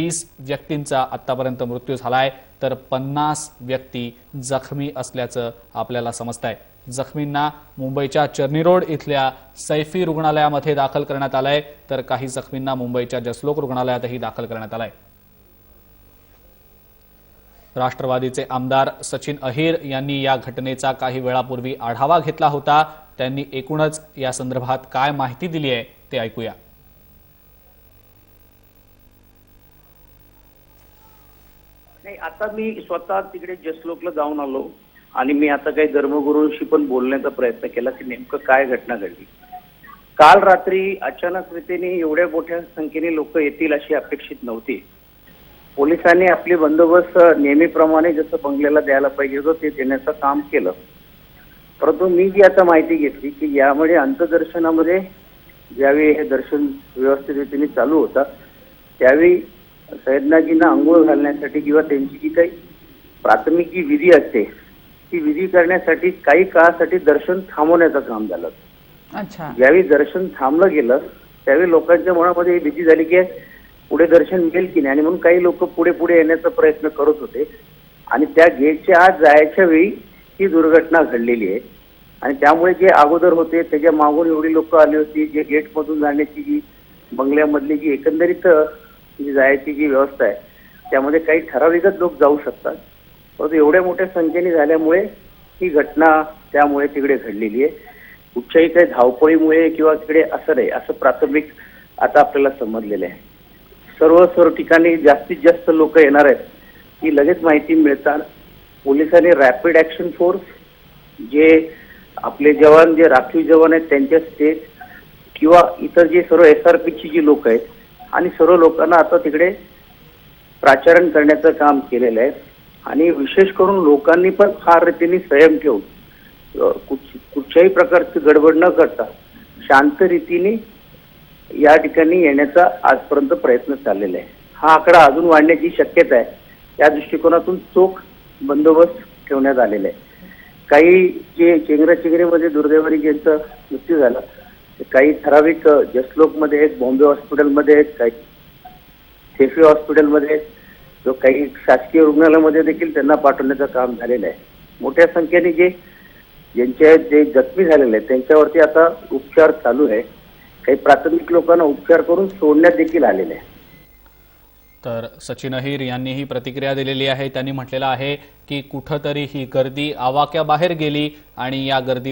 तीस व्यक्तींचा आतापर्यंत मृत्यू झालाय तर पन्नास व्यक्ती जखमी असल्याचं आपल्याला समजत आहे जखमींना मुंबईच्या चर्नी रोड इथल्या सैफी रुग्णालयामध्ये दाखल करण्यात आलंय तर काही जखमींना मुंबईच्या जसलोक रुग्णालयातही दाखल करण्यात आलंय. राष्ट्रवादीचे आमदार सचिन अहिर यांनी या घटनेचा काही वेळापूर्वी आढावा घेतला होता. त्यांनी एकूणच या संदर्भात काय माहिती दिली आहे ते ऐकूया. नाही आता मी स्वतः तिकडे जसलोकला जाऊन आलो आणि मी आता काही धर्मगुरूंशी पण बोलण्याचा प्रयत्न केला की नेमकं काय घटना घडली. काल रात्री अचानक रीतीने एवढ्या मोठ्या संख्येने लोक येतील अशी अपेक्षित नव्हती. पोलिसांनी आपले बंदोबस्त नेहमीप्रमाणे जसं बंगल्याला द्यायला पाहिजे होतं ते देण्याचं काम केलं. परंतु मी जी आता माहिती घेतली की यामुळे अंतदर्शनामध्ये ज्यावेळी हे दर्शन व्यवस्थित रीतीने चालू होता त्यावेळी सैदनाजींना आंघोळ घालण्यासाठी किंवा त्यांची जी काही प्राथमिक जी विधी असते ती विधी करण्यासाठी काही काळासाठी दर्शन थांबवण्याचं काम झालं. अच्छा. ज्यावेळी दर्शन थांबलं गेलं त्यावेळी लोकांच्या मनामध्ये ही भीती झाली की पुढे दर्शन मिळेल की नाही? आणि म्हणून काही लोक पुढे पुढे येण्याचा प्रयत्न करत होते. आणि त्या गेटच्या आत जायच्या वेळी ही दुर्घटना घडलेली आहे. आणि त्यामुळे जे अगोदर होते त्याच्या मागून एवढी लोक आली होती जे गेटमधून जाण्याची जी बंगल्यामधली जी एकंदरीत जी जायची जी व्यवस्था आहे त्यामध्ये काही ठराविकच लोक जाऊ शकतात. परंतु एवढ्या मोठ्या संख्येने झाल्यामुळे ही घटना त्यामुळे तिकडे घडलेली आहे. कुठच्याही काही धावपळीमुळे किंवा तिकडे असं नाही असं प्राथमिक आता आपल्याला समजलेलं आहे. सर्व सर्व ठिकाणी जास्तीत जास्त लोक येणार आहेत ही लगेच माहिती मिळतात पोलिसांनी रॅपिड ॲक्शन फोर्स जे आपले जवान जे राखीव जवान आहेत त्यांच्या स्टेट किंवा इतर जे सर्व एस आर पीची जी लोक आहेत आणि सर्व लोकांना आता तिकडे प्राचारण करण्याचं काम केलेलं आहे. आणि विशेष करून लोकांनी पण फार रीतीने संयम ठेवून कुठच्याही प्रकारची गडबड न करता शांत रीतीने या ठिकाणी येण्याचा आजपर्यंत प्रयत्न चाललेला आहे. हा आकडा अजून वाढण्याची शक्यता आहे. या दृष्टिकोनातून चोख बंदोबस्त ठेवण्यात आलेला आहे. काही जे चेंगराचेंगरीमध्ये दुर्दैवाने ज्यांचा मृत्यू झाला काही ठराविक जसलोकमध्ये आहेत बॉम्बे हॉस्पिटलमध्ये आहेत काही सेफी हॉस्पिटलमध्ये आहेत जो काही शासकीय रुग्णालयामध्ये देखील त्यांना पाठवण्याचं काम झालेलं आहे. मोठ्या संख्येने जे ज्यांचे जे जखमी झालेले आहेत त्यांच्यावरती आता उपचार चालू आहे. काही प्राथमिक लोकांना उपचार करून सोडण्यात देखील आलेले आहे. तर सचिन अहिर यांनीही प्रतिक्रिया दिलेली आहे. त्यांनी म्हटलेलं आहे की कुठंतरी ही गर्दी आवाक्याबाहेर गेली आणि या गर्दी